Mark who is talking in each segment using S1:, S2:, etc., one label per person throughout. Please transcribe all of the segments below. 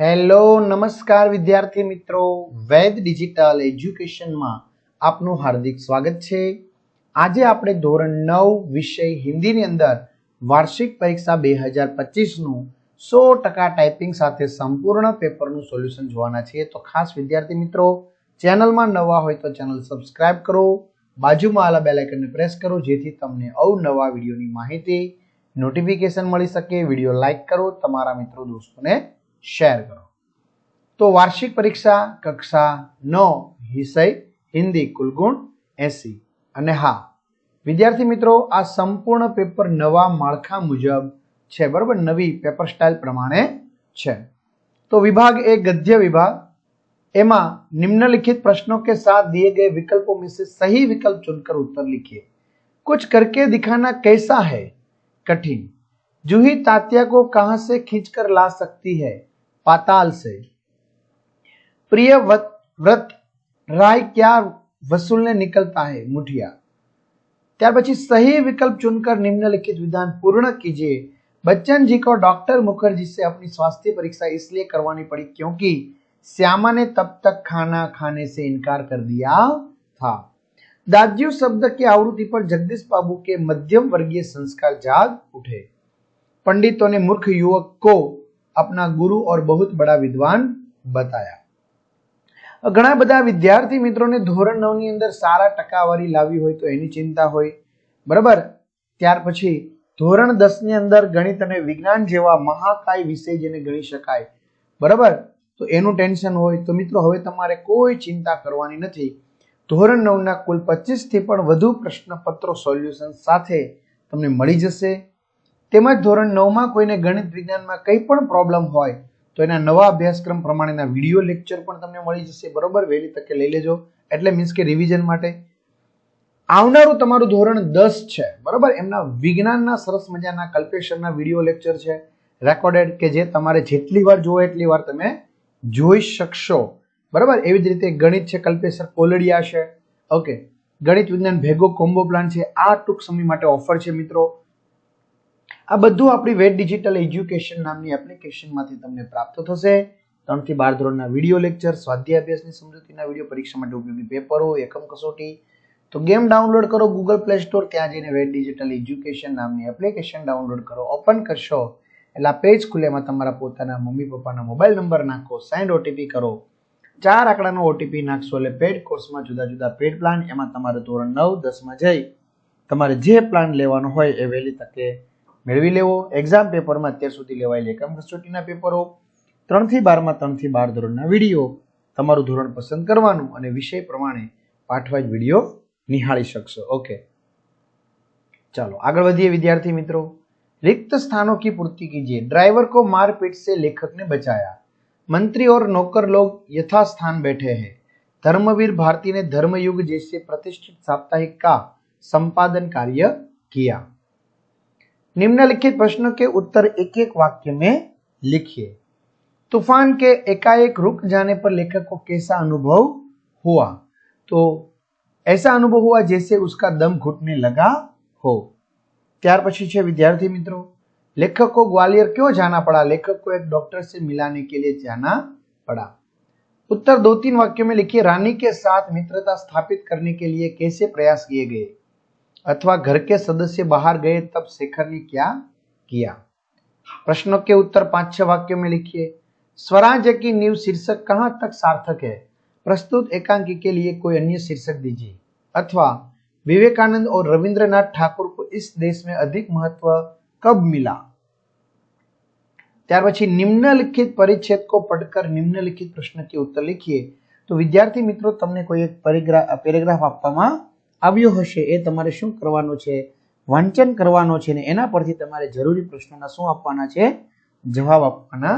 S1: Hello, નમસ્કાર વિદ્યાર્થી મિત્રો. વેદ ડિજિટલ એજ્યુકેશનમાં આપનું હાર્દિક સ્વાગત છે. આજે આપણે ધોરણ નવ વિષય હિન્દીની અંદર વાર્ષિક પરીક્ષા બે હજાર પચીસનું સો ટકા ટાઈપિંગ સાથે સંપૂર્ણ પેપરનું સોલ્યુશન જોવાના છીએ. તો ખાસ વિદ્યાર્થી મિત્રો, ચેનલમાં નવા હોય તો ચેનલ સબસ્ક્રાઇબ કરો. બાજુમાં આલા બેલ આઇકનને પ્રેસ કરો, જેથી તમને અવનવા વિડીયોની માહિતી, નોટિફિકેશન મળી શકે. વીડિયો લાઇક કરો. તમારા મિત્રો, દોસ્તોને શેર કરો તો વાર્ષિક પરીક્ષા કક્ષા નવ વિષય હિન્દી કુલ ગુણ એસી અને હા વિદ્યાર્થી મિત્રો આ સંપૂર્ણ પેપર નવા માળખા મુજબ છે બરોબર નવી પેપર સ્ટાઇલ પ્રમાણે છે તો વિભાગ એ ગદ્ય વિભાગ એમાં निम्नलिखित प्रश्नों के साथ दिए गए विकल्पों में से सही विकल्प चुनकर उत्तर लिखिए कुछ करके दिखाना कैसा है कठिन जूही तात्या को कहां से खींचकर ला सकती है पाताल से प्रिय व्रत व्रत राय क्या वसूलने निकलता है मुठिया ત્યાર પછી सही विकल्प चुनकर निम्नलिखित विधान पूर्ण कीजिए बच्चन जी को डॉक्टर मुखर्जी से अपनी स्वास्थ्य परीक्षा इसलिए करवानी पड़ी क्योंकि श्यामा ने तब तक खाना खाने से इनकार कर दिया था दाज्यू शब्द की आवृत्ति पर जगदीश बाबू के मध्यम वर्गीय संस्कार जाग उठे पंडितों ने मूर्ख युवक को अपना गुरु और बहुत बड़ा विद्वान बताया ઘણા બધા વિદ્યાર્થી મિત્રોને ધોરણ નવ ની અંદર સારા ટકાવારી લાવી હોય તો એની ચિંતા હોય બરાબર ત્યાર પછી ધોરણ દસ ની અંદર ગણિત અને વિજ્ઞાન જેવા મહાકાય વિષય જેને ગણી શકાય બરાબર તો એનું ટેન્શન હોય તો મિત્રો હવે તમારે કોઈ ચિંતા કરવાની નથી ધોરણ નવના કુલ પચીસ થી પણ વધુ પ્રશ્નપત્રો સોલ્યુશન સાથે તમને મળી જશે તેમજ ધોરણ નવમાં કોઈને ગણિત વિજ્ઞાનમાં કંઈ પણ પ્રોબ્લેમ હોય, તો એના નવા અભ્યાસક્રમ પ્રમાણેના વીડિયો લેક્ચર પણ તમને મળી જશે. બરોબર? વહેલી તકે લઈ લેજો. એટલે મીન્સ કે રિવિઝન માટે. આવનારું તમારું ધોરણ દસ છે. બરોબર? એમના વિજ્ઞાનના સરસ મજાના કલ્પેશનના વીડિયો લેક્ચર છે. રેકોર્ડેડ કે જે તમારે જેટલી વાર જોવો એટલી વાર તમે જોઈ શકશો. બરાબર? એવી જ રીતે ગણિત છે કલ્પેશર કોલડિયા છે. ઓકે ગણિત વિજ્ઞાન ભેગો કોમ્બો પ્લાન છે. આ ટૂંક સમય માટે ઓફર છે મિત્રો. આ બધું આપણી વેટ ડિજિટલ એજ્યુકેશન નામની એપ્લિકેશનમાંથી તમને પ્રાપ્ત થશે. ત્રણથી બાર ધોરણના વીડિયો લેક્ચર સ્વાધ્યાય અભ્યાસની સમજૂતીના વીડિયો પરીક્ષા માટે ઉપયોગી પેપરો, એકમ કસોટી. તો ગેમ ડાઉનલોડ કરો ગૂગલ પ્લે સ્ટોર ત્યાં જઈને વેટ ડિજિટલ એજ્યુકેશન નામની એપ્લિકેશન ડાઉનલોડ કરો ઓપન કરશો. એટલે આ પેજ ખુલે એમાં તમારા પોતાના મમ્મી પપ્પાના મોબાઈલ નંબર નાખો સેન્ડ ઓટીપી કરો. ચાર આંકડાનો ઓટીપી નાખશો એટલે પેડ કોર્સમાં જુદા જુદા પેડ પ્લાન એમાં તમારે ધોરણ નવ, દસમાં જઈ તમારે જે પ્લાન લેવાનો હોય એ વહેલી તકે મેળવી લેવો એક્ઝામ પેપરમાં અત્યાર સુધી લેવાયેલી એકમ કસોટીના પેપરો ત્રણથી બારમાં ત્રણથી બાર ધોરણના વિડીયો તમારું ધોરણ પસંદ કરવાનું અને વિષય પ્રમાણે પાઠવાજ વિડીયો નિહાળી શકશો ઓકે ચાલો આગળ વધીએ વિદ્યાર્થી મિત્રો रिक्त स्थानों की पूर्ति कीजिए ड्राइवर को मारपीट से लेखक ने बचाया मंत्री और नौकर लोग यथास्थान बैठे हैं धर्मवीर भारती ने धर्मयुग जैसे प्रतिष्ठित साप्ताहिक का संपादन कार्य किया निम्नलिखित प्रश्नों के उत्तर एक एक वाक्य में लिखिए तूफान के एकाएक रुक जाने पर लेखक को कैसा अनुभव हुआ तो ऐसा अनुभव हुआ जैसे उसका दम घुटने लगा हो ત્યાર પછી છે વિદ્યાર્થી મિત્રો लेखक को ग्वालियर क्यों जाना पड़ा लेखक को एक डॉक्टर से मिलाने के लिए जाना पड़ा उत्तर दो तीन वाक्यों में लिखिए रानी के साथ मित्रता स्थापित करने के लिए कैसे प्रयास किए गए अथवा घर के सदस्य बाहर गए तब शेखर ने क्या किया प्रश्नों के उत्तर पांच छह वाक्यों में लिखिए स्वराज्य की नींव शीर्षक कहां तक सार्थक है प्रस्तुत एकांकी के लिए कोई अन्य शीर्षक दीजिए अथवा विवेकानंद और रविंद्रनाथ ठाकुर को इस देश में अधिक महत्व कब मिला ત્યાર પછી નિમ્નલિખિત પરિચ્છેદ કો પઢકર નિમ્નલિખિત પ્રશ્ન કે ઉત્તર લખીએ તો વિદ્યાર્થી મિત્રો તમને કોઈ એક પેરેગ્રાફ આપવામાં આવ્યો હશે એ તમારે શું કરવાનું છે વાંચન કરવાનો છે ને એના પરથી તમારે જરૂરી પ્રશ્નોના શું આપવાના છે જવાબ આપવાના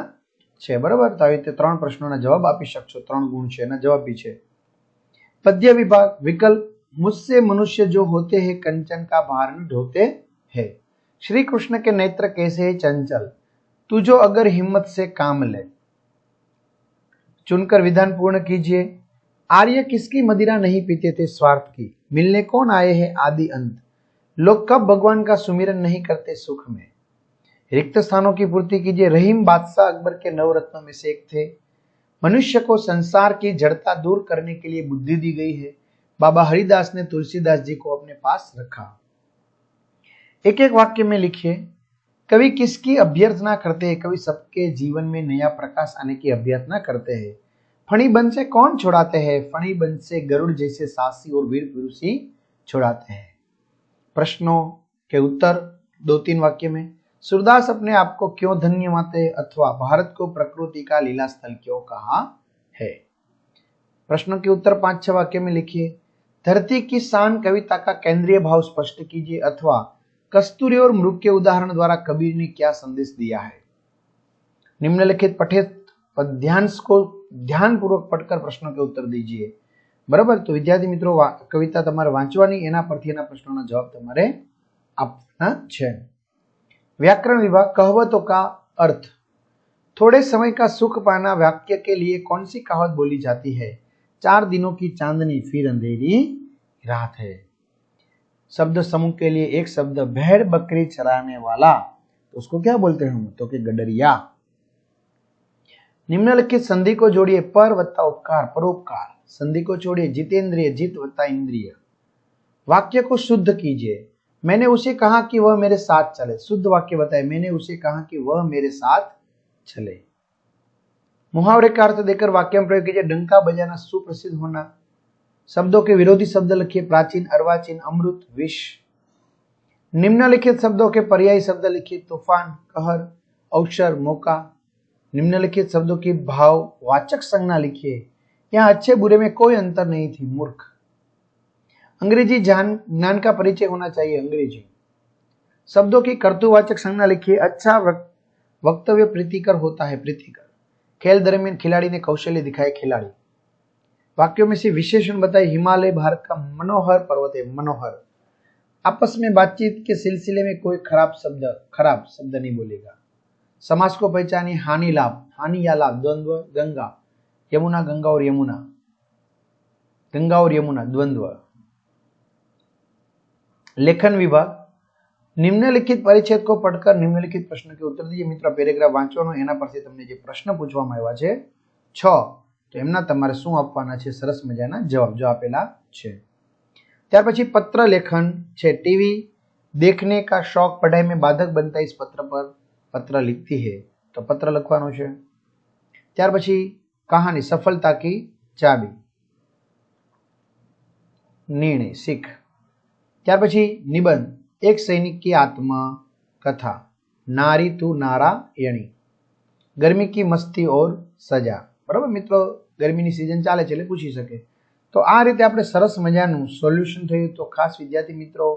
S1: છે બરાબર તો આવી રીતે ત્રણ પ્રશ્નોના જવાબ આપી શકશો ત્રણ ગુણ છે એના જવાબ બી છે પદ્ય વિભાગ વિકલ્પ मुझसे मनुष्य जो होते हैं कंचन का भार न ढोते हैं श्री कृष्ण के नेत्र कैसे है चंचल तू जो अगर हिम्मत से काम ले चुनकर विधान पूर्ण कीजिए आर्य किसकी मदिरा नहीं पीते थे स्वार्थ की मिलने कौन आए हैं आदि अंत? लोग कब भगवान का सुमिरन नहीं करते सुख में? रिक्त स्थानों की पूर्ति कीजिए। रहीम बादशाह अकबर के नव रत्नों में से एक थे। मनुष्य को संसार की जड़ता दूर करने के लिए बुद्धि दी गई है। बाबा हरिदास ने तुलसीदास जी को अपने पास रखा। एक एक वाक्य में लिखिए। कवि किसकी अभ्यर्थना करते हैं? कवि सबके जीवन में नया प्रकाश आने की अभ्यर्थना करते हैं। फणी बन से कौन छुड़ाते हैं? फणी बन से गरुड़ जैसे साहसी और वीर पुरुष ही छुड़ाते हैं। प्रश्नों के उत्तर दो तीन वाक्य में, सूरदास अपने आप को क्यों धन्य मानते अथवा भारत को प्रकृति का लीला स्थल क्यों कहा है? प्रश्नों के उत्तर पाँच छह वाक्य में लिखिए। धरती की शान कविता का केंद्रीय भाव स्पष्ट कीजिए अथवा कस्तूरी और मृग के उदाहरण द्वारा कबीर ने क्या संदेश दिया है? निम्नलिखित पठित पद्यांश को ध्यान पूर्वक पढ़कर प्रश्नों के उत्तर दीजिए બરાબર તો વિદ્યાર્થી મિત્રો કવિતા તમારે વાંચવાની એના પરથી એના પ્રશ્નોના જવાબ તમારે આપવાના છે व्याकरण विभाग कहावतों का अर्थ थोड़े समय का सुख पाना वाक्य के लिए कौन सी कहावत बोली जाती है चार दिनों की चांदनी फिर अंधेरी रात है शब्द समूह के लिए एक शब्द भेड़ बकरी चराने वाला तो उसको क्या बोलते हैं हम तो कि गडरिया निम्नलिखित संधि को जोड़िए पर वत्ता उपकार, परोपकार। संधि को छोड़िए, जितेंद्रिय, जित वत्ता इंद्रिय। वाक्य को शुद्ध कीजिए। मैंने उसे कहा कि वह मेरे साथ चले। शुद्ध वाक्य बताए, मैंने उसे कहा कि वह मेरे साथ चले। मुहावरे का अर्थ देकर वाक्य में प्रयोग कीजिए, डंका बजाना सुप्रसिद्ध होना। शब्दों के विरोधी शब्द लिखिए, प्राचीन, अर्वाचीन, अमृत, विष। निम्नलिखित शब्दों के पर्यायी शब्द लिखिए, तूफ़ान, कहर, अवसर, मौका। निम्नलिखित शब्दों की भाव वाचक संज्ञा लिखिए। यहाँ अच्छे बुरे में कोई अंतर नहीं थी, मूर्ख। अंग्रेज़ी जान ज्ञान का परिचय होना चाहिए अंग्रेज़ी। शब्दों की कर्तुवाचक संज्ञा लिखिए अच्छा वक्तव्य प्रीतिकर होता है, प्रीतिकर। खेल दरमियान खिलाड़ी ने कौशल्य दिखाए खिलाड़ी। वाक्यों में से विशेषण बताए, हिमालय भारत का मनोहर पर्वत है, मनोहर। आपस में बातचीत के सिलसिले में कोई खराब शब्द खराब शब्द नहीं बोलेगा। समाज को पहचानी हानि लाभ हानि या लाभ द्वंद्व गंगा यमुना गंगा और यमुना गंगा और यमुना द्वंद्व लेखन विभाग નિમ્નલિખિત પરિચ્છેદ કો પડકર, નિમ્નલિખિત પ્રશ્ન કે ઉત્તર દીજે મિત્રો પેરેગ્રાફ વાંચવાનો, એના પરથી તમને જે પ્રશ્ન પૂછવામાં આવ્યા છે, છ. તો એમના તમારે શું આપવાના છે? સરસ મજાના જવાબ જો આપેલા છે. ત્યાર પછી પત્ર લેખન છે. ટીવી. દેખને કા શોખ, પઢાઈ મેં બાધક બનતા પત્ર પર पत्र लिखती है तो पत्र લખવાનો છે ત્યાર પછી કહાની સફળતા કી ચાબી નિર્ણય શીખ ત્યાર પછી નિબંધ એક સૈનિક કી આત્મકથા નારી તું નારાયણી ગરમી કી મસ્તી ઓર સજા બરાબર મિત્રો ગરમીની સિઝન ચાલે છે એટલે પૂછી શકે તો આ રીતે આપણે સરસ મજાનું સોલ્યુશન થયું તો ખાસ વિદ્યાર્થી મિત્રો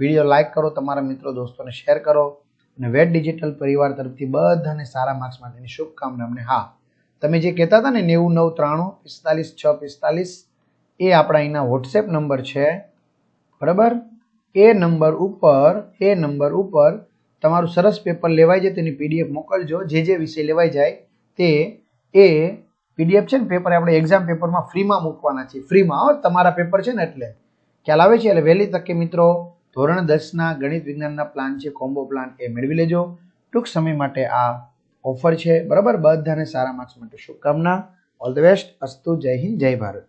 S1: વિડીયો લાઇક કરો તમારા મિત્રો દોસ્તોને શેર કરો અને વેટ ડિજિટલ પરિવાર તરફથી બધાને સારા માર્ક્સ માટેની શુભકામના અમને હા, તમે જે કહેતા હતા ને નેવું, નવ, ત્રાણું, પિસ્તાલીસ, છ, પિસ્તાલીસ, એ આપણા અહીંના વોટ્સએપ નંબર છે. બરાબર? એ નંબર ઉપર, એ નંબર ઉપર તમારું સરસ પેપર લેવાઈ જાય, તેની પીડીએફ મોકલજો. જે જે વિષય લેવાઈ જાય, તે એ પીડીએફ છે ને પેપર આપણે એક્ઝામ પેપરમાં ફ્રીમાં મૂકવાના છે ફ્રીમાં તમારા પેપર છે ને એટલે. ખ્યાલ આવે છે? એટલે વહેલી તકે મિત્રો ધોરણ દસના ગણિત વિજ્ઞાનના પ્લાન છે કોમ્બો પ્લાન એ મેળવી લેજો. ટૂંક સમય માટે આ ઓફર છે. બરાબર? બધાને સારા માર્ક્સ માટે શુભકામના. ઓલ ધ બેસ્ટ અસ્તુ. જય હિન્દ. જય ભારત.